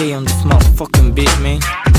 K on this motherfucking beat, man.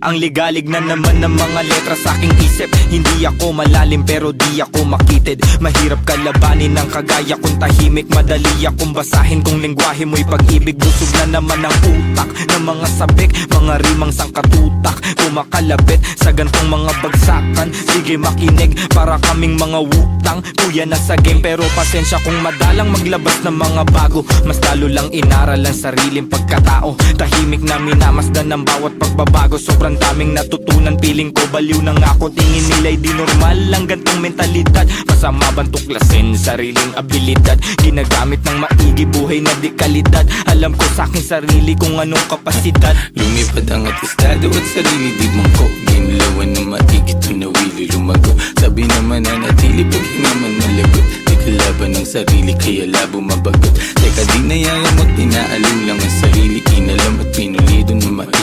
Ang ligalig na naman ng mga letra sa aking isip. Hindi ako malalim pero di ako makitid. Mahirap kalabanin ng kagaya kong tahimik Madali akong basahin. Kung lingwahe mo'y pag-ibig Busog na naman ang utak ng mga sabik. Mga rimang sangkatutak Kumakalabit sa gantong mga bagsakan. Sige makinig para kaming mga wutang. Kuya na sa game pero pasensya kung madalang maglabas ng mga bago. Mas lalo lang inaral ang sariling pagkatao. Tahimik na minamasdan ng bawat pagbabago. Sobrang daming natutunan Piling ko baliw nga ako. Tingin nila'y di normal ang gantong mentalidad. Masama bang tuklasin sariling abilidad? Ginagamit ng maigi buhay na di kalidad. Alam ko sa aking sarili kung anong kapasidad. Lumipad ang atestado at sarili di mangko Ginlawan na maigit nawili lumago. Sabi naman na natili pag hinaman malagot. Di kalaban ng sarili kaya labo mabagot. Teka di nayayamot inaalim lang ang sarili. Inalam at pinulido na maigi ang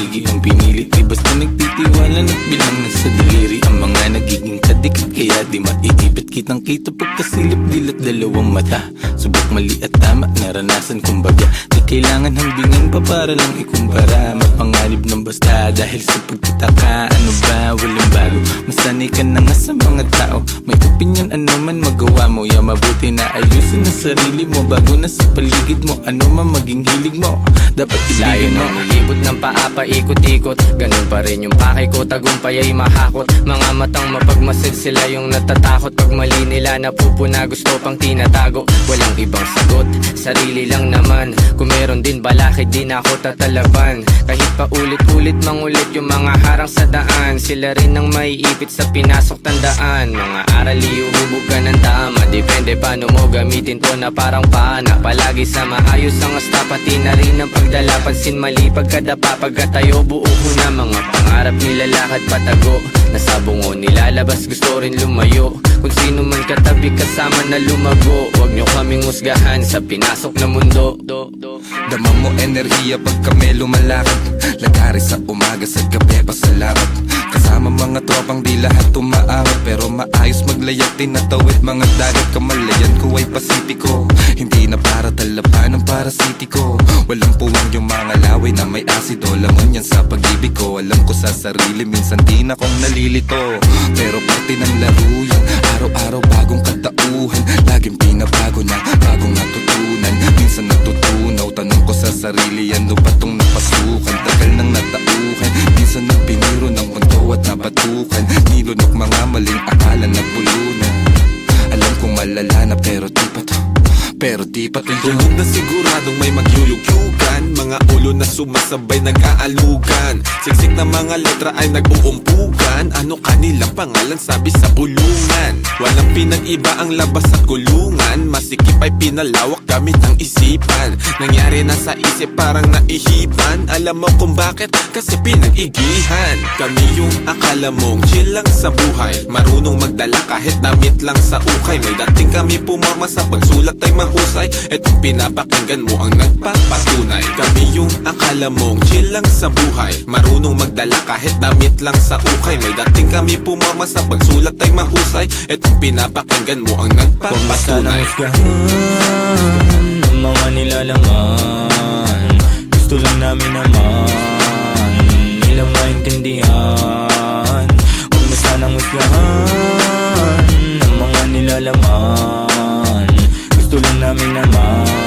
basta nagtitiwala at bilang sa daliri Ang mga nagiging kadikit kaya di maiipit Kitang kita pagkasilip dilat dalawang mata Subok mali at tama naranasan kumbaga. Di kailangan hambingan pa para lang ikumpara. Mapanganib ng basta dahil sa pagtataka. Ano ba? Walang bago. Masanay ka na nga sa mga tao. May opinion ano man magawa mo. Ya mabuti na ayusin ang sarili mo. Bago na sa paligid mo Ano man maging hilig mo. Dapat Layo ilayo mo. ng ulibot ng paa paikot-ikot. Ganun pa rin yung pakay ko Tagumpay ay mahakot. Mga matang mapagmasid sila yung natatakot. Pag mali nila napupuna Gusto pang tinatago. Walang ibang sagot. Sarili lang naman. Kung meron din balakid Di na ako tatalaban. Kahit pa ulit-ulit mangulit Yung mga harang sa daan. Sila rin ang maiipit sa pinasok tandaan. Mga arali uhubog ka ng tama Depende paano mo gamitin to na parang paana. Palagi sa maayos ang asta Pati na rin ang pagdala. Pansin mali pagkadapa Pagkatayo buo ko na. Mga pangarap Nilalakad patago. Nasa bungo nilalabas Gusto rin lumayo Kung sino man katabi kasama na lumago Huwag nyo kaming husgahan Sa pinasok na mundo. Do, do. Dama mo enerhiya pag kami lumalakad. Lagari sa umaga sa gabi pa sa labat. Kasama mga tropang di lahat tumaawat Pero maayos maglayag tinatawid mga dagat. Kamalayan ko ay pasipiko. Hindi na para talapan ng parasitiko. Walang puwang yung mga laway na may asido. Lamon yan sa pag-ibig ko. Alam ko sa sarili minsan di na kong nalilito. Pero parte ng laro yan Alam kong malala na pero di pa to Pero di pa Tulog na siguradong may magyuyugyugan Mga ulo na sumasabay nag-aalugan. Siksik na mga letra ay nag-uumpugan. Ano kanilang pangalan? Sabi sa bulungan. Walang pinag-iba ang labas at kulungan. Masikip ay pinalawak gamit ang isipan. Nangyari na sa isip parang naihipan. Alam mo kung bakit? Kasi pinag-igihan. Kami yung akala mong chill lang sa buhay. Marunong magdala kahit damit lang sa ukay. May dating kami pumama sa pagsulat ay mahusay. Etong pinapakinggan mo ang nagpapatunay. Kami yung akala mong chill lang sa buhay. Marunong magdala kahit damit lang sa ukay. May dating kami pumama sa pagsulat ay mahusay. Etong pinapakinggan mo ang nagpapatunay. Husgahan Ng mga nilalaman. Gusto lang namin naman. Nilang maintindihan. Huwag mo sanang husgahan Ng mga nilalaman namin naman